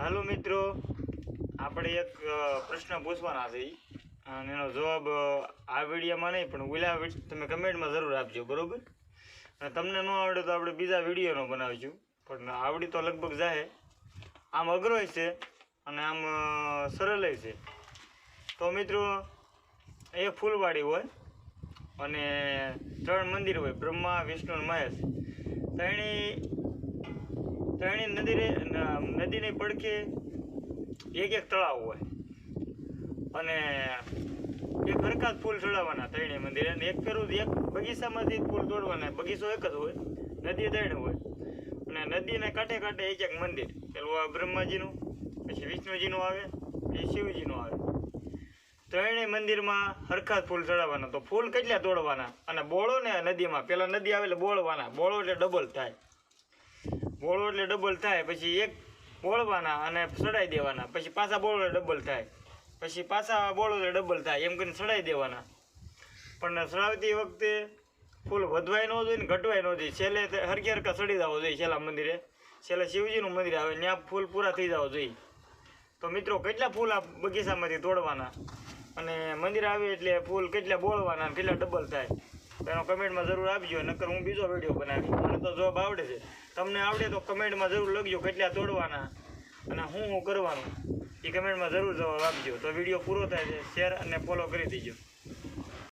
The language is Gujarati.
હાલો મિત્રો, આપણે એક પ્રશ્ન પૂછવાના છે. અને એનો જવાબ આ વિડીયોમાં નહીં, પણ ઓલા તમે કમેન્ટમાં જરૂર આપજો, બરાબર? અને તમને ન આવડે તો આપણે બીજા વિડીયોનો બનાવીશું. પણ આવડી તો લગભગ જાય આમ અઘરોય છે અને આમ સરળ છે. તો મિત્રો, એ ફૂલવાડી હોય અને ત્રણ મંદિર હોય, બ્રહ્મા, વિષ્ણુ મહેશ. ત્રણેય ત્રણેય નદી નદીની પડખે એક એક તળાવ હોય. અને એક હરકાત ફૂલ ચડાવવાના ત્રણેય મંદિરે અને એક ફેરું એક બગીચામાંથી ફૂલ તોડવાના, બગીચો એક જ હોય, નદી ત્રણ હોય. અને નદીને કાંઠે કાંઠે એક એક મંદિર. પેલું આ બ્રહ્માજીનું, પછી વિષ્ણુજીનું આવે, પછી શિવજીનું આવે. ત્રણેય મંદિરમાં હરખા ફૂલ ચડાવવાના. તો ફૂલ કેટલા તોડવાના? અને બોળો ને નદીમાં. પેલા નદી આવે એટલે બોળવાના. બોળો એટલે ડબલ થાય. બોળો એટલે ડબલ થાય. પછી એક બોળવાના અને સડાઈ દેવાના. પછી પાછા બોળો ડબલ થાય. પછી પાછા બોળો ડબલ થાય. એમ કરીને સડાઈ દેવાના. પણ સડાવતી વખતે ફૂલ વધવાય ન જોઈએ ને ઘટવાય ન જોઈએ. છેલ્લે હરકી હરકા સડી જવો જોઈએ છેલ્લા મંદિરે. છેલ્લે શિવજીનું મંદિર આવે ત્યાં ફૂલ પૂરા થઈ જવા જોઈએ. તો મિત્રો, કેટલા ફૂલ આ બગીચામાંથી તોડવાના? અને મંદિર આવે એટલે ફૂલ કેટલા બોળવાના કેટલા ડબલ થાય? તો એનો કમેન્ટમાં જરૂર આપજો, નકર હું બીજો વીડિયો બનાવી મને તો જોબ આવડે છે. તમને આવડે તો કમેન્ટમાં જરૂર લખજો કેટલા તોડવાના અને હું હું કરવાનું. એ કમેન્ટમાં જરૂર જવાબ આપજો. તો વીડિયો પૂરો થાય છે, શેર અને ફોલો કરી દેજો.